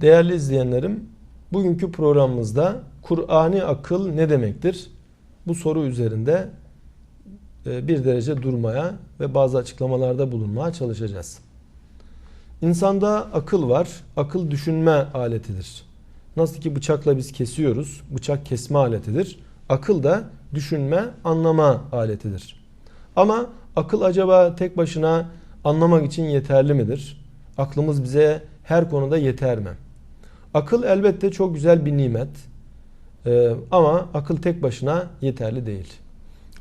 Değerli izleyenlerim, bugünkü programımızda Kur'ani akıl ne demektir? Bu soru üzerinde e, bir derece durmaya ve bazı açıklamalarda bulunmaya çalışacağız. İnsanda akıl var. Akıl düşünme aletidir. Nasıl ki bıçakla biz kesiyoruz, bıçak kesme aletidir. Akıl da düşünme, anlama aletidir. Ama akıl acaba tek başına anlamak için yeterli midir? Aklımız bize her konuda yeter mi? Akıl elbette çok güzel bir nimet. Ee, ama akıl tek başına yeterli değil.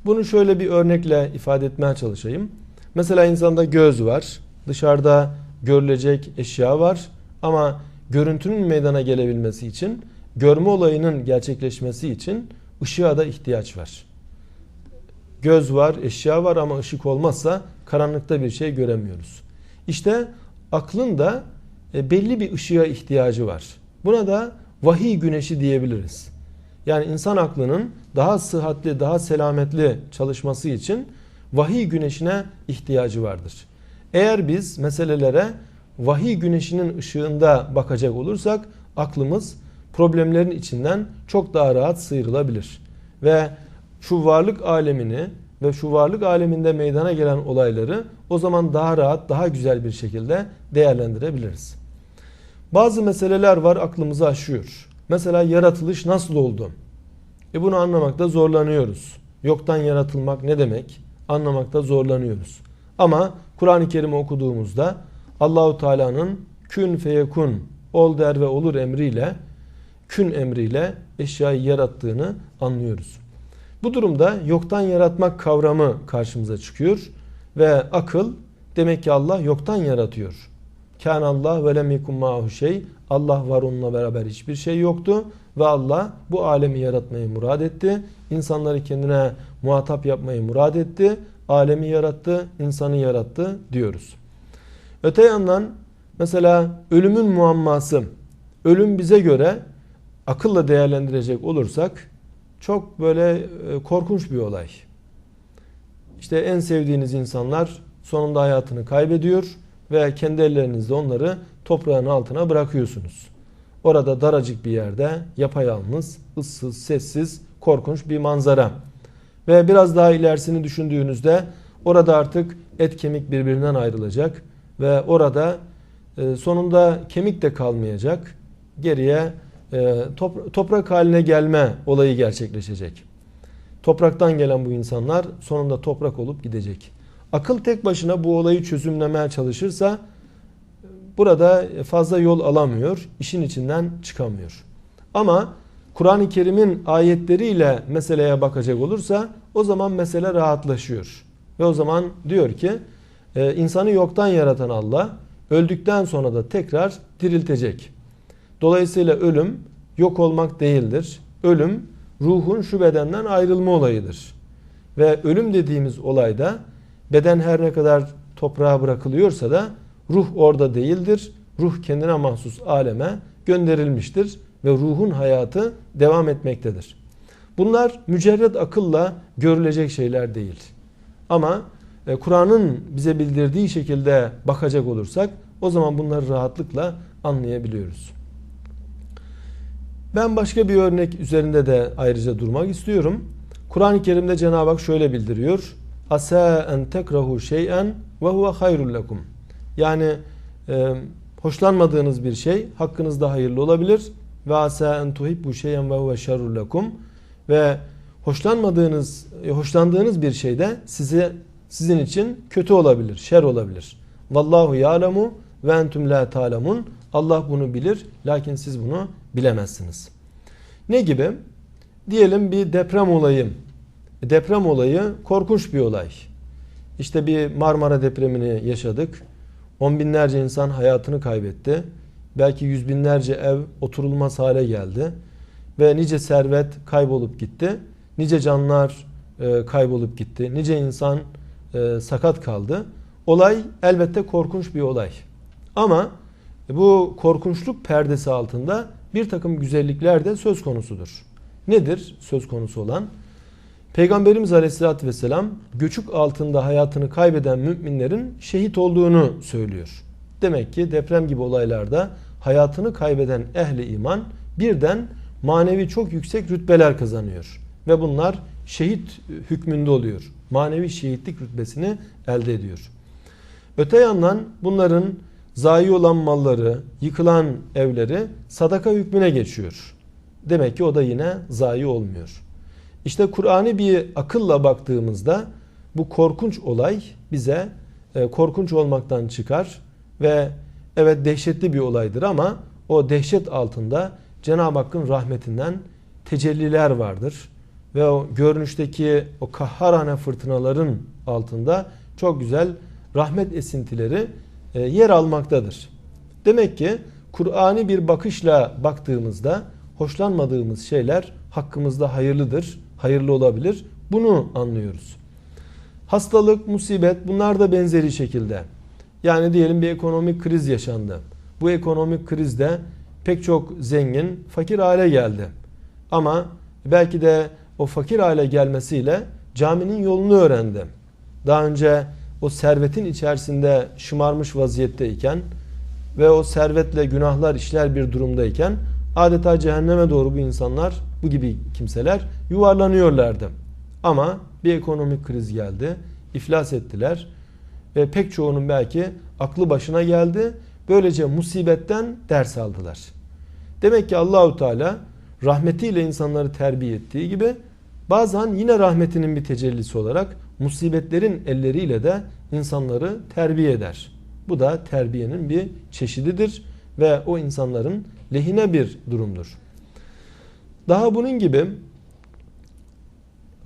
Bunu şöyle bir örnekle ifade etmeye çalışayım. Mesela insanda göz var. Dışarıda görülecek eşya var. Ama görüntünün meydana gelebilmesi için, görme olayının gerçekleşmesi için ışığa da ihtiyaç var. Göz var, eşya var ama ışık olmazsa karanlıkta bir şey göremiyoruz. İşte aklın da e, belli bir ışığa ihtiyacı var. Buna da vahiy güneşi diyebiliriz. Yani insan aklının daha sıhhatli, daha selametli çalışması için vahiy güneşine ihtiyacı vardır. Eğer biz meselelere vahiy güneşinin ışığında bakacak olursak aklımız problemlerin içinden çok daha rahat sıyrılabilir. Ve şu varlık alemini ve şu varlık aleminde meydana gelen olayları o zaman daha rahat, daha güzel bir şekilde değerlendirebiliriz. Bazı meseleler var aklımızı aşıyor. Mesela yaratılış nasıl oldu? E bunu anlamakta zorlanıyoruz. Yoktan yaratılmak ne demek? Anlamakta zorlanıyoruz. Ama Kur'an-ı Kerim'i okuduğumuzda Allahu Teala'nın kün feyekun ol der ve olur emriyle kün emriyle eşyayı yarattığını anlıyoruz. Bu durumda yoktan yaratmak kavramı karşımıza çıkıyor ve akıl demek ki Allah yoktan yaratıyor. Kan Allah ve lem yekun ma'hu şey. Allah var onunla beraber hiçbir şey yoktu ve Allah bu alemi yaratmayı murad etti. İnsanları kendine muhatap yapmayı murad etti. Alemi yarattı, insanı yarattı diyoruz. Öte yandan mesela ölümün muamması. Ölüm bize göre akılla değerlendirecek olursak çok böyle e, korkunç bir olay. İşte en sevdiğiniz insanlar sonunda hayatını kaybediyor ve kendi ellerinizde onları toprağın altına bırakıyorsunuz. Orada daracık bir yerde yapayalnız, ıssız, sessiz, korkunç bir manzara. Ve biraz daha ilerisini düşündüğünüzde orada artık et kemik birbirinden ayrılacak ve orada e, sonunda kemik de kalmayacak. Geriye e, toprak haline gelme olayı gerçekleşecek. Topraktan gelen bu insanlar sonunda toprak olup gidecek. Akıl tek başına bu olayı çözümlemeye çalışırsa burada fazla yol alamıyor, işin içinden çıkamıyor. Ama Kur'an-ı Kerim'in ayetleriyle meseleye bakacak olursa o zaman mesele rahatlaşıyor. Ve o zaman diyor ki e, insanı yoktan yaratan Allah öldükten sonra da tekrar diriltecek. Dolayısıyla ölüm yok olmak değildir. Ölüm ruhun şu bedenden ayrılma olayıdır. Ve ölüm dediğimiz olayda beden her ne kadar toprağa bırakılıyorsa da ruh orada değildir. Ruh kendine mahsus aleme gönderilmiştir ve ruhun hayatı devam etmektedir. Bunlar mücerred akılla görülecek şeyler değil. Ama e, Kur'an'ın bize bildirdiği şekilde bakacak olursak o zaman bunları rahatlıkla anlayabiliyoruz. Ben başka bir örnek üzerinde de ayrıca durmak istiyorum. Kur'an-ı Kerim'de Cenab-ı Hak şöyle bildiriyor. Asa en tekrahu şey'en ve huve hayrul lekum. Yani e, hoşlanmadığınız bir şey hakkınızda hayırlı olabilir. Ve asa en tuhibbu şey'en ve huve şerrul lekum. Ve hoşlanmadığınız, e, hoşlandığınız bir şey de size sizin için kötü olabilir, şer olabilir. Vallahu ya'lemu ve entum la ta'lemun. Allah bunu bilir lakin siz bunu bilemezsiniz. Ne gibi? Diyelim bir deprem olayı. Deprem olayı korkunç bir olay. İşte bir Marmara depremini yaşadık. On binlerce insan hayatını kaybetti. Belki yüz binlerce ev oturulmaz hale geldi. Ve nice servet kaybolup gitti. Nice canlar e, kaybolup gitti. Nice insan e, sakat kaldı. Olay elbette korkunç bir olay. Ama bu korkunçluk perdesi altında bir takım güzellikler de söz konusudur. Nedir söz konusu olan? Peygamberimiz Aleyhisselatü Vesselam göçük altında hayatını kaybeden müminlerin şehit olduğunu söylüyor. Demek ki deprem gibi olaylarda hayatını kaybeden ehli iman birden manevi çok yüksek rütbeler kazanıyor. Ve bunlar şehit hükmünde oluyor. Manevi şehitlik rütbesini elde ediyor. Öte yandan bunların zayi olan malları, yıkılan evleri sadaka hükmüne geçiyor. Demek ki o da yine zayi olmuyor. İşte Kur'an'ı bir akılla baktığımızda bu korkunç olay bize e, korkunç olmaktan çıkar ve evet dehşetli bir olaydır ama o dehşet altında Cenab-ı Hakk'ın rahmetinden tecelliler vardır. Ve o görünüşteki o kahharane fırtınaların altında çok güzel rahmet esintileri e, yer almaktadır. Demek ki Kur'an'i bir bakışla baktığımızda hoşlanmadığımız şeyler hakkımızda hayırlıdır, hayırlı olabilir. Bunu anlıyoruz. Hastalık, musibet bunlar da benzeri şekilde. Yani diyelim bir ekonomik kriz yaşandı. Bu ekonomik krizde pek çok zengin fakir hale geldi. Ama belki de o fakir hale gelmesiyle caminin yolunu öğrendi. Daha önce o servetin içerisinde şımarmış vaziyetteyken ve o servetle günahlar işler bir durumdayken adeta cehenneme doğru bu insanlar, bu gibi kimseler yuvarlanıyorlardı. Ama bir ekonomik kriz geldi, iflas ettiler ve pek çoğunun belki aklı başına geldi. Böylece musibetten ders aldılar. Demek ki Allahu Teala rahmetiyle insanları terbiye ettiği gibi bazen yine rahmetinin bir tecellisi olarak musibetlerin elleriyle de insanları terbiye eder. Bu da terbiyenin bir çeşididir ve o insanların lehine bir durumdur. Daha bunun gibi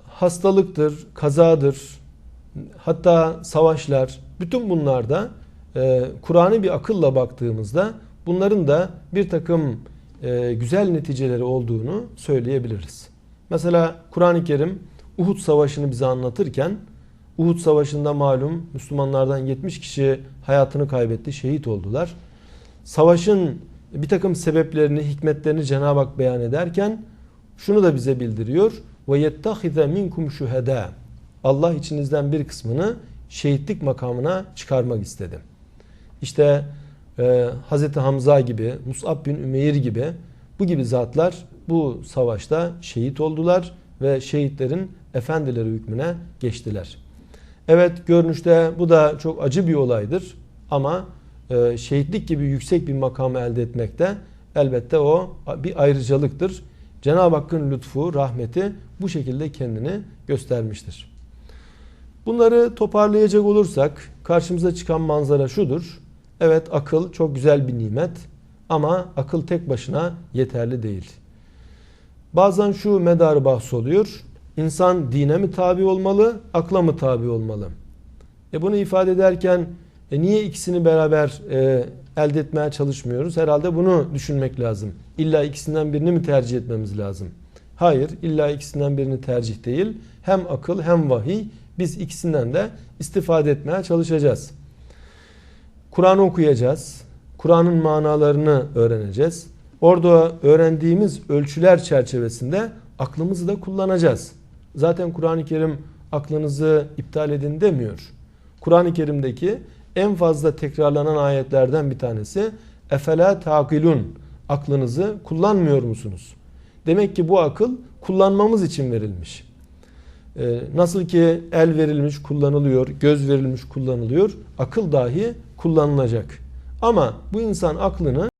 hastalıktır, kazadır, hatta savaşlar, bütün bunlarda e, Kur'an'ı bir akılla baktığımızda bunların da bir takım e, güzel neticeleri olduğunu söyleyebiliriz. Mesela Kur'an-ı Kerim Uhud Savaşı'nı bize anlatırken Uhud Savaşı'nda malum Müslümanlardan 70 kişi hayatını kaybetti, şehit oldular. Savaşın bir takım sebeplerini, hikmetlerini Cenab-ı Hak beyan ederken şunu da bize bildiriyor. Ve yettehize minkum şuheda. Allah içinizden bir kısmını şehitlik makamına çıkarmak istedi. İşte e, Hz. Hamza gibi, Mus'ab bin Ümeyr gibi bu gibi zatlar bu savaşta şehit oldular ve şehitlerin efendileri hükmüne geçtiler. Evet görünüşte bu da çok acı bir olaydır ama e, şehitlik gibi yüksek bir makamı elde etmekte elbette o bir ayrıcalıktır. Cenab-ı Hakk'ın lütfu, rahmeti bu şekilde kendini göstermiştir. Bunları toparlayacak olursak karşımıza çıkan manzara şudur. Evet akıl çok güzel bir nimet ama akıl tek başına yeterli değil. Bazen şu medarı bahs oluyor. İnsan dine mi tabi olmalı, akla mı tabi olmalı? E bunu ifade ederken e niye ikisini beraber e, elde etmeye çalışmıyoruz? Herhalde bunu düşünmek lazım. İlla ikisinden birini mi tercih etmemiz lazım? Hayır, illa ikisinden birini tercih değil. Hem akıl hem vahiy biz ikisinden de istifade etmeye çalışacağız. Kur'an okuyacağız. Kur'an'ın manalarını öğreneceğiz. Orada öğrendiğimiz ölçüler çerçevesinde aklımızı da kullanacağız. Zaten Kur'an-ı Kerim aklınızı iptal edin demiyor. Kur'an-ı Kerim'deki en fazla tekrarlanan ayetlerden bir tanesi efela takilun aklınızı kullanmıyor musunuz? Demek ki bu akıl kullanmamız için verilmiş. Ee, nasıl ki el verilmiş kullanılıyor, göz verilmiş kullanılıyor, akıl dahi kullanılacak. Ama bu insan aklını